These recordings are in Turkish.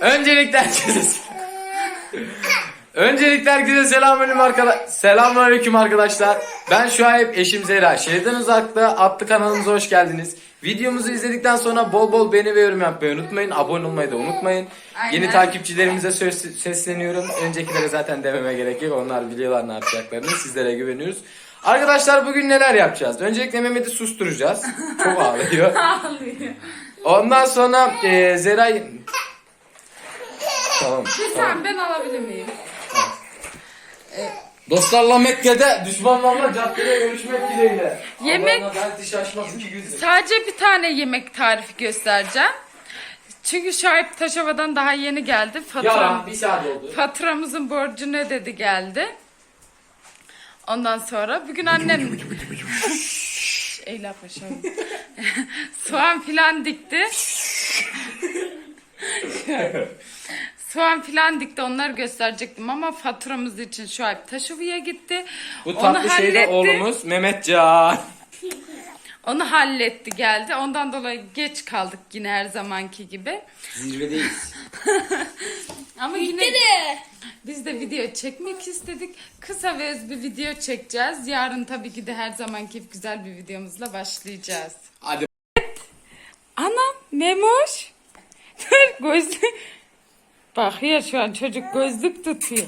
Öncelikle herkese Öncelikle herkese selamünaleyküm arkadaşlar. Selamünaleyküm arkadaşlar. Ben Şuayb, eşim Zehra. Şehirden uzakta adlı kanalımıza hoş geldiniz. Videomuzu izledikten sonra bol bol beğeni ve yorum yapmayı unutmayın. Abone olmayı da unutmayın. Aynen. Yeni takipçilerimize söz, sesleniyorum. Öncekilere zaten dememe gerek yok. Onlar biliyorlar ne yapacaklarını. Sizlere güveniyoruz. Arkadaşlar bugün neler yapacağız? Öncelikle Mehmet'i susturacağız. Çok ağlıyor. Ağlıyor. Ondan sonra e, Zeray... Tamam. Sen ben alabilir miyim? Dostlarla Mekke'de, düşmanlarla caddede görüşmek dileğiyle. Yemek- Allah'ına belki şaşmaz iki gündür. Sadece bir tane yemek tarifi göstereceğim. Çünkü Şahip Taşova'dan daha yeni geldi. Fatura, Yalan, bir saat oldu. faturamızın borcu ne dedi geldi. Ondan sonra bugün annem... Şşş, Eyla Paşa. Soğan filan dikti. Soğan filan dikti onları gösterecektim ama faturamız için Şuayb Taşova'ya gitti. Bu Onu tatlı şey de oğlumuz Mehmetcan. Onu halletti geldi. Ondan dolayı geç kaldık yine her zamanki gibi. Zirvedeyiz. Ama yine biz de video çekmek istedik. Kısa ve öz bir video çekeceğiz. Yarın tabii ki de her zamanki güzel bir videomuzla başlayacağız. Hadi. Anam Memoş. Dur gözlük. Bakıyor şu an çocuk gözlük tutuyor.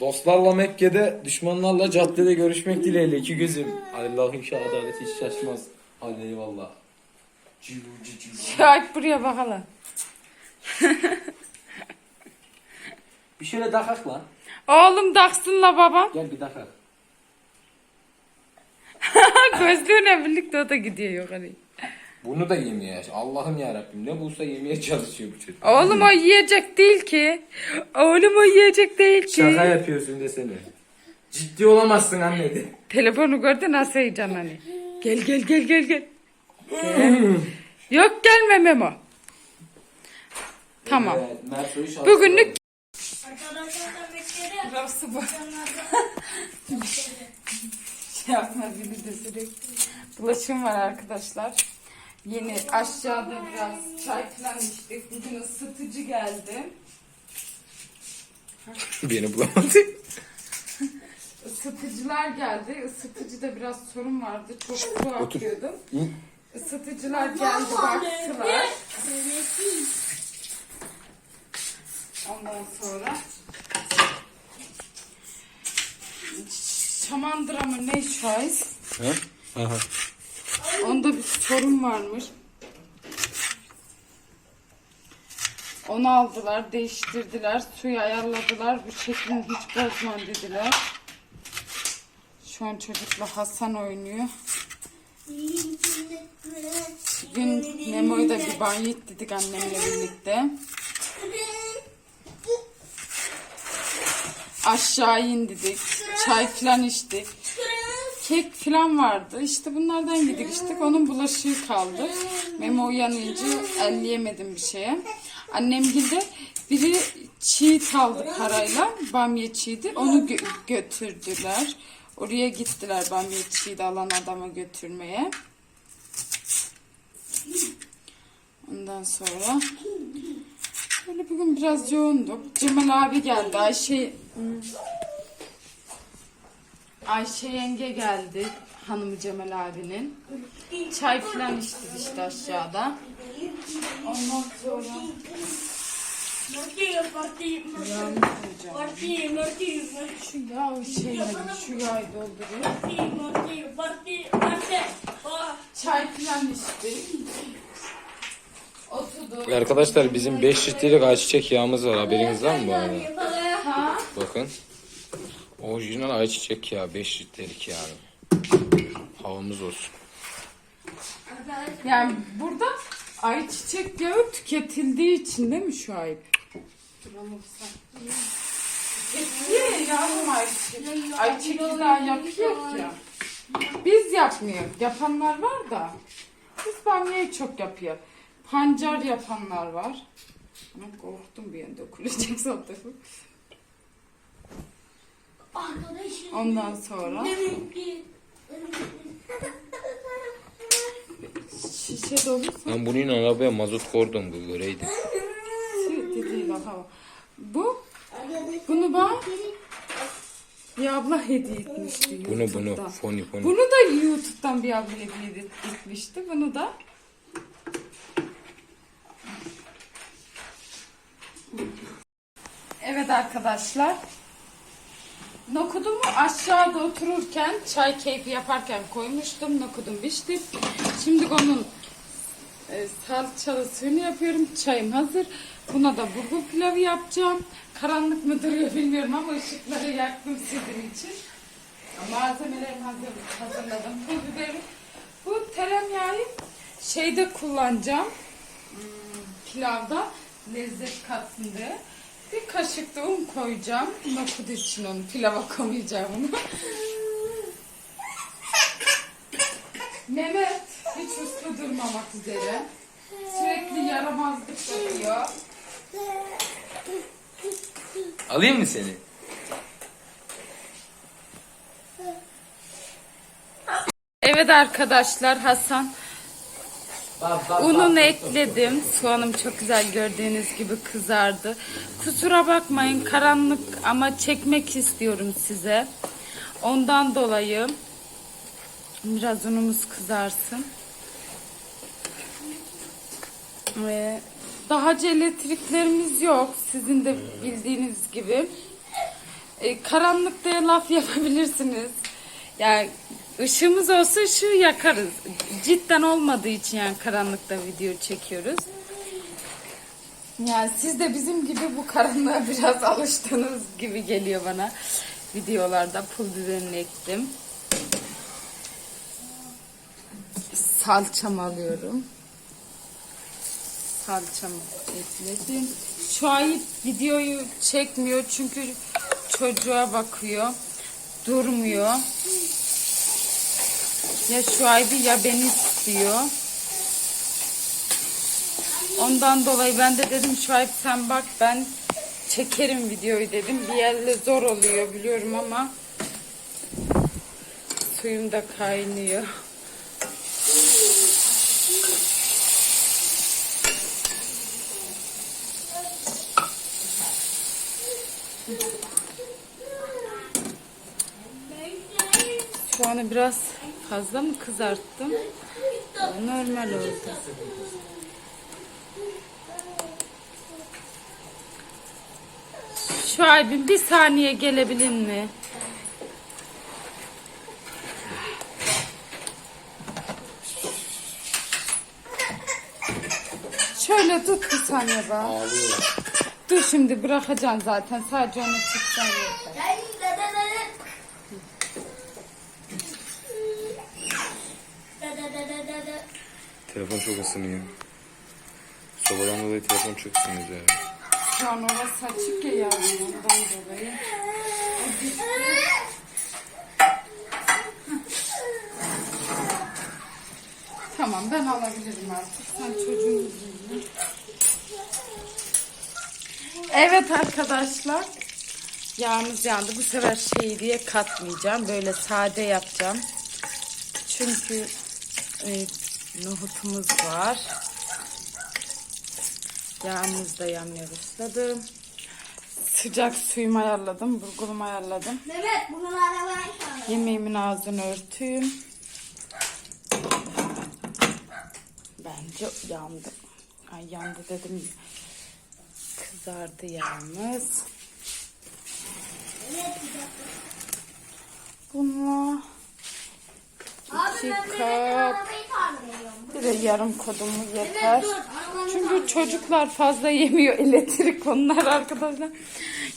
Dostlarla Mekke'de, düşmanlarla caddede görüşmek dileğiyle iki gözüm. Allah inşallah adalet hiç şaşmaz. Hadi eyvallah. Ciu, ciu. Şahit buraya bakalım. Bir şöyle dakak lan. Oğlum daksınla babam. Gel bir dakak. Gözlüğüne birlikte o da gidiyor yukarı. Bunu da yemeye. Allah'ım ya Rabbim ne bulsa yemeye çalışıyor bu çocuk. Oğlum o yiyecek değil ki. Oğlum o yiyecek değil ki. Şaka yapıyorsun desene. Ciddi olamazsın anne de. Telefonu gördü nasıl heyecan hani. Gel gel gel gel gel. Gel. Yok gelme Memo. Tamam. Evet, Merso'yu şanslı Bugünlük. Burası bu. Şey yapma beni de sürekli. Bulaşım var arkadaşlar. Yeni aşağıda biraz çay falan içtik. Bugün ısıtıcı geldi. Beni bulamadı. Isıtıcılar geldi. Isıtıcıda biraz sorun vardı. Çok su akıyordu. Isıtıcılar geldi baktılar. Ondan sonra Şamandıra mı ne şahit? Ha? Aha. Onda bir sorun varmış. Onu aldılar, değiştirdiler, suyu ayarladılar. Bu şeklini hiç bozma dediler. Şu an çocukla Hasan oynuyor. Bugün Nemo'yu da bir banyo dedik annemle birlikte. Aşağı indik. Çay falan içtik. Kek falan vardı. İşte bunlardan yedik içtik. Onun bulaşığı kaldı. Memo uyanınca elleyemedim bir şeye. Annem de biri çiğ aldı parayla. Bamya çiğdi. Onu gö- götürdüler. Oraya gittiler bamya çiğdi alan adama götürmeye. Ondan sonra böyle bugün biraz yoğunduk. Cemal abi geldi. Ayşe Ayşe yenge geldi hanımı Cemal abinin. Çay falan içtik işte aşağıda. Ondan sonra Şu yağ şeyleri, şu yağı dolduruyor. Çay falan içtik. Arkadaşlar bizim 5 litrelik ayçiçek yağımız var haberiniz var mı bu arada? Bakın. Orijinal ayçiçek yağı 5 litrelik yani. Havamız olsun. Yani burada ayçiçek yağı tüketildiği için değil mi şu ay? Niye yavrum ayçiçek? Ayçiçek yağı yapıyor ya. Biz yapmıyoruz. Yapanlar var da. Biz bamyayı çok yapıyor. Pancar yapanlar var. Ama korktum bir an dökülecek zaten. Arkadaşım. Ondan sonra şişe dolu Ben bunun arabaya mazot koydum bu göreydi. hava. Bu bunu bana bir abla hediye etmişti Bunu YouTube'dan. bunu foni foni. Bunu da YouTube'dan bir abla hediye etmişti. Bunu da Evet arkadaşlar. Nokudumu aşağıda otururken çay keyfi yaparken koymuştum. Nokudum pişti. Şimdi onun e, salçalı suyunu yapıyorum. Çayım hazır. Buna da bulgur pilavı yapacağım. Karanlık mı duruyor bilmiyorum ama ışıkları yaktım sizin için. Malzemelerimi hazır, hazırladım. Pul biberi. Bu tereyağını şeyde kullanacağım. Hmm, pilavda lezzet katsın diye. Bir kaşık da un koyacağım. Nohut için onu pilava koymayacağım onu. Mehmet hiç uslu durmamak üzere. Sürekli yaramazlık yapıyor. Alayım mı seni? Evet arkadaşlar Hasan Ununu ekledim. Soğanım çok güzel gördüğünüz gibi kızardı. Kusura bakmayın karanlık ama çekmek istiyorum size. Ondan dolayı biraz unumuz kızarsın. Ee, daha önce elektriklerimiz yok. Sizin de bildiğiniz gibi. Ee, karanlıkta laf yapabilirsiniz. Yani ışığımız olsa ışığı yakarız. Cidden olmadığı için yani karanlıkta video çekiyoruz. Yani siz de bizim gibi bu karanlığa biraz alıştığınız gibi geliyor bana. Videolarda pul biberini ektim. Salçamı alıyorum. Salçamı ekledim. Ay videoyu çekmiyor çünkü çocuğa bakıyor. Durmuyor. Ya şu ay bir ya beni istiyor. Ondan dolayı ben de dedim şu ay sen bak ben çekerim videoyu dedim. Bir yerle zor oluyor biliyorum ama suyum da kaynıyor. Soğanı biraz fazla mı kızarttım? Normal oldu. Şu ay bir saniye gelebilir mi? Şöyle tut bir saniye bak. Dur şimdi bırakacaksın zaten. Sadece onu tutsan yeter. Telefon çok ısınıyor. Sobadan dolayı telefon çok ısınıyor ya. Şu an orası açık ya yani ondan dolayı. Tamam ben alabilirim artık. Sen çocuğun yüzünden. Evet arkadaşlar. Yağımız yandı. Bu sefer diye katmayacağım. Böyle sade yapacağım. Çünkü e, nohutumuz var. Yağımız da yanmaya başladı. Sıcak suyumu ayarladım. Bulgurumu ayarladım. Mehmet bunun arabaya. Yemeğimin ağzını örteyim. Bence yandı. Ay yandı dedim. Kızardı yalnız. Bununla Abi iki ben Mehmet'in kap. Bir de yarım kodumu yeter. Çünkü çocuklar fazla yemiyor elektrik onlar arkadaşlar.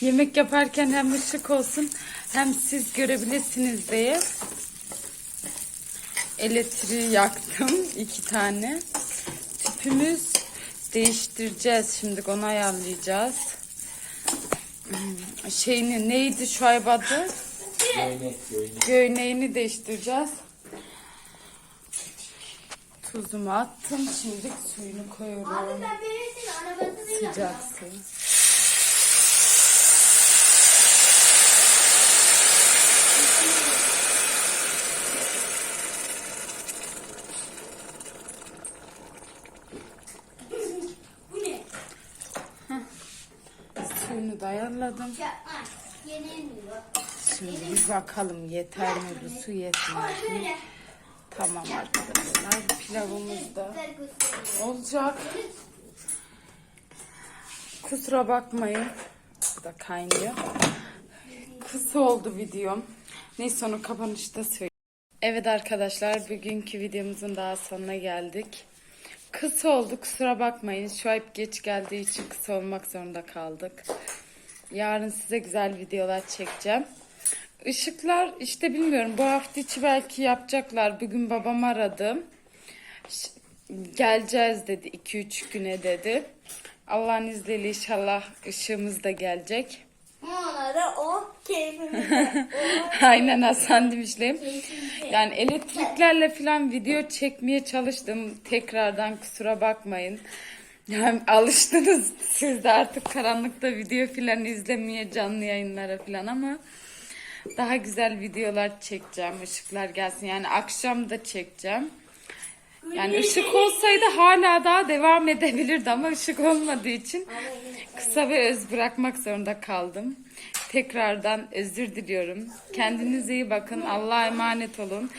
Yemek yaparken hem ışık olsun hem siz görebilirsiniz diye elektriği yaktım iki tane. Tüpümüz değiştireceğiz şimdi onu ayarlayacağız. Şeyini neydi şu ay adı? Göğneğini değiştireceğiz. Tuzumu attım. Şimdi suyunu koyuyorum. Abi ben birisinin arabasını Sıcak su. Bu ne? suyunu da ayarladım. Şimdi bir bakalım yeter mi bu su? Böyle. Tamam arkadaşlar pilavımız da olacak. Kusura bakmayın. Bu da kaynıyor. Kısa oldu videom. Neyse onu kapanışta söyleyeyim. Evet arkadaşlar bugünkü videomuzun daha sonuna geldik. Kısa oldu kusura bakmayın. Şu ayıp geç geldiği için kısa olmak zorunda kaldık. Yarın size güzel videolar çekeceğim. Işıklar işte bilmiyorum bu hafta içi belki yapacaklar. Bugün babam aradı. Geleceğiz dedi 2-3 güne dedi. Allah'ın izniyle inşallah ışığımız da gelecek. Onlara o keyfimizde. Aynen Hasan demişlim. Yani elektriklerle falan video çekmeye çalıştım. Tekrardan kusura bakmayın. Yani alıştınız siz de artık karanlıkta video falan izlemeye canlı yayınlara falan ama daha güzel videolar çekeceğim. Işıklar gelsin. Yani akşam da çekeceğim. Yani ışık olsaydı hala daha devam edebilirdi ama ışık olmadığı için kısa ve öz bırakmak zorunda kaldım. Tekrardan özür diliyorum. Kendinize iyi bakın. Allah'a emanet olun.